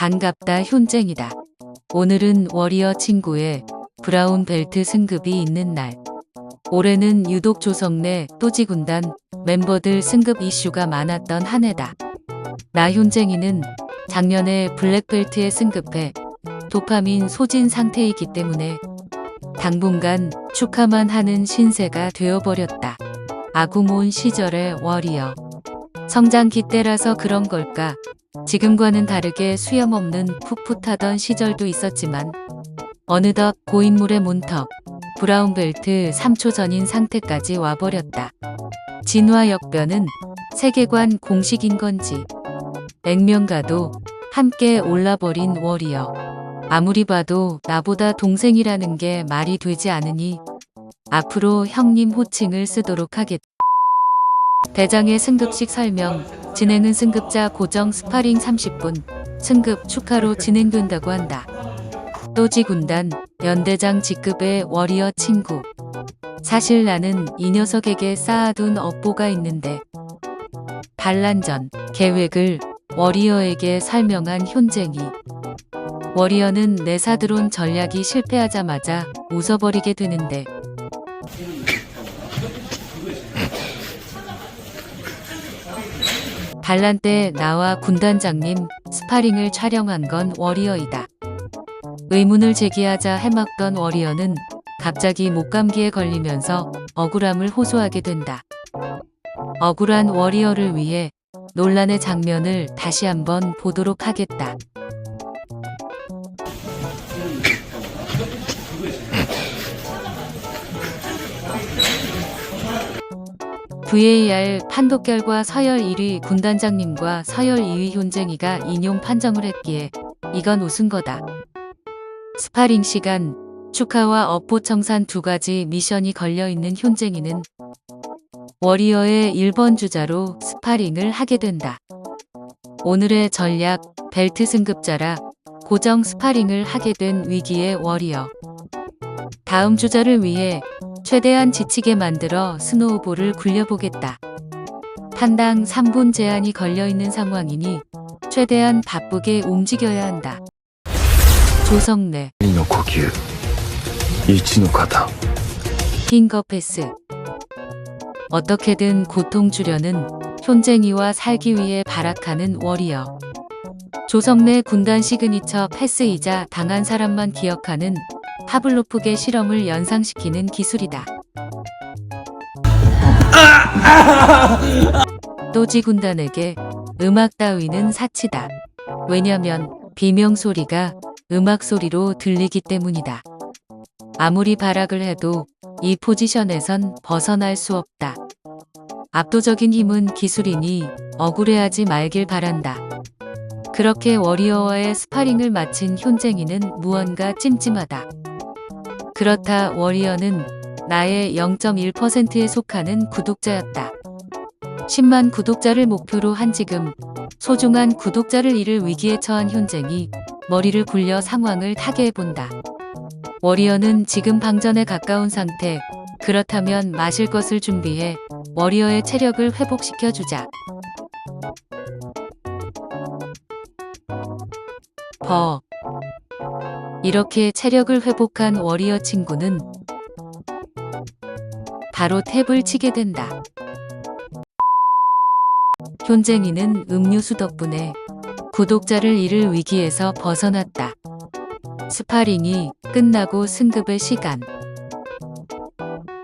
반갑다 효쟁이다. 오늘은 워리어 친구의 브라운 벨트 승급이 있는 날. 올해는 유독 조성 내 또지군단 멤버들 승급 이슈가 많았던 한 해다. 나 효쟁이는 작년에 블랙벨트에 승급해 도파민 소진 상태이기 때문에 당분간 축하만 하는 신세가 되어버렸다. 아구몬 시절의 워리어. 성장기 때라서 그런 걸까? 지금과는 다르게 수염 없는 풋풋하던 시절도 있었지만 어느덧 고인물의 문턱, 브라운 벨트 3초 전인 상태까지 와버렸다. 진화 역변은 세계관 공식인 건지 액면가도 함께 올라버린 워리어. 아무리 봐도 나보다 동생이라는 게 말이 되지 않으니 앞으로 형님 호칭을 쓰도록 하겠다. 대장의 승급식 설명, 진행은 승급자 고정 스파링 30분, 승급 축하로 진행된다고 한다. 또지 군단, 연대장 직급의 워리어 친구. 사실 나는 이 녀석에게 쌓아둔 업보가 있는데, 반란전, 계획을 워리어에게 설명한 현쟁이. 워리어는 내사 드론 전략이 실패하자마자 웃어버리게 되는데, 반란 때 나와 군단장님 스파링을 촬영한 건 워리어이다. 의문을 제기하자 해막던 워리어는 갑자기 목감기에 걸리면서 억울함을 호소하게 된다. 억울한 워리어를 위해 논란의 장면을 다시 한번 보도록 하겠다. VAR 판독 결과 서열 1위 군단장님과 서열 2위 현쟁이가 인용 판정을 했기에 이건 우승 거다. 스파링 시간, 축하와 업보 청산 두 가지 미션이 걸려있는 현쟁이는 워리어의 1번 주자로 스파링을 하게 된다. 오늘의 전략, 벨트 승급자라 고정 스파링을 하게 된 위기의 워리어. 다음 주자를 위해 최대한 지치게 만들어 스노우볼을 굴려보겠다. 판당 3분 제한이 걸려있는 상황이니 최대한 바쁘게 움직여야 한다. 조성래, 2の呼吸1の肩 핑거 패스. 어떻게든 고통 주려는 현쟁이와 살기 위해 발악하는 워리어. 조성래 군단 시그니처 패스이자 당한 사람만 기억하는 파블로프의 실험을 연상시키는 기술이다. 또지 군단에게 음악 따위는 사치다. 왜냐면 비명 소리가 음악 소리로 들리기 때문이다. 아무리 발악을 해도 이 포지션에선 벗어날 수 없다. 압도적인 힘은 기술이니 억울해하지 말길 바란다. 그렇게 워리어와의 스파링을 마친 현쟁이는 무언가 찜찜하다. 그렇다 워리어는 나의 0.1%에 속하는 구독자였다. 10만 구독자를 목표로 한 지금 소중한 구독자를 잃을 위기에 처한 현쟁이 머리를 굴려 상황을 타개해본다. 워리어는 지금 방전에 가까운 상태. 그렇다면 마실 것을 준비해 워리어의 체력을 회복시켜주자. 버. 이렇게 체력을 회복한 워리어 친구는 바로 탭을 치게 된다. 현쟁이는 음료수 덕분에 구독자를 잃을 위기에서 벗어났다. 스파링이 끝나고 승급의 시간.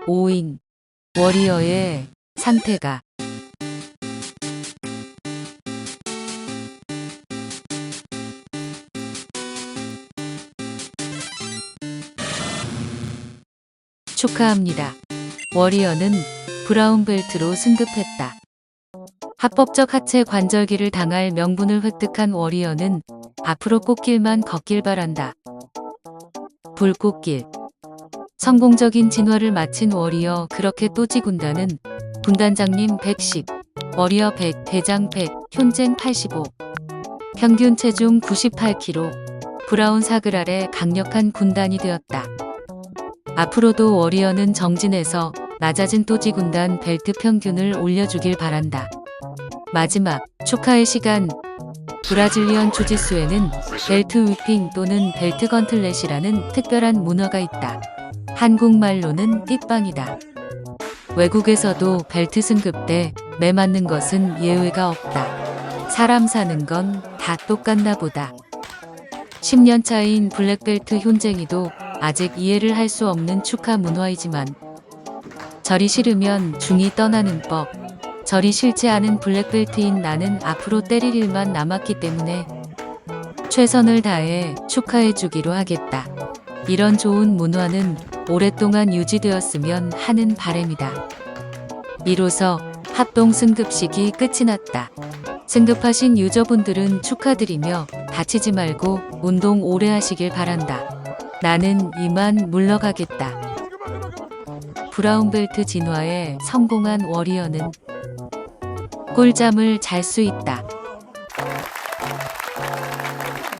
5인 워리어의 상태가 축하합니다. 워리어는 브라운 벨트로 승급했다. 합법적 하체 관절기를 당할 명분을 획득한 워리어는 앞으로 꽃길만 걷길 바란다. 불꽃길. 성공적인 진화를 마친 워리어 그렇게 또지 군단은 군단장님 110, 워리어 100, 대장 100, 현쟁 85, 평균 체중 98kg, 브라운 사글 아래 강력한 군단이 되었다. 앞으로도 워리어는 정진해서 낮아진 또지 군단 벨트 평균을 올려주길 바란다. 마지막 축하의 시간 브라질리언 주짓수에는 벨트 위핑 또는 벨트 건틀렛이라는 특별한 문화가 있다. 한국말로는 띠빵이다. 외국에서도 벨트 승급 때 매 맞는 것은 예외가 없다. 사람 사는 건 다 똑같나 보다. 10년 차인 블랙벨트 혼쟁이도 아직 이해를 할 수 없는 축하 문화이지만 절이 싫으면 중이 떠나는 법. 절이 싫지 않은 블랙벨트인 나는 앞으로 때릴 일만 남았기 때문에 최선을 다해 축하해 주기로 하겠다. 이런 좋은 문화는 오랫동안 유지되었으면 하는 바람이다. 이로써 합동 승급식이 끝이 났다. 승급하신 유저분들은 축하드리며 다치지 말고 운동 오래 하시길 바란다. 나는 이만 물러가겠다. 브라운벨트 진화에 성공한 워리어는 꿀잠을 잘 수 있다.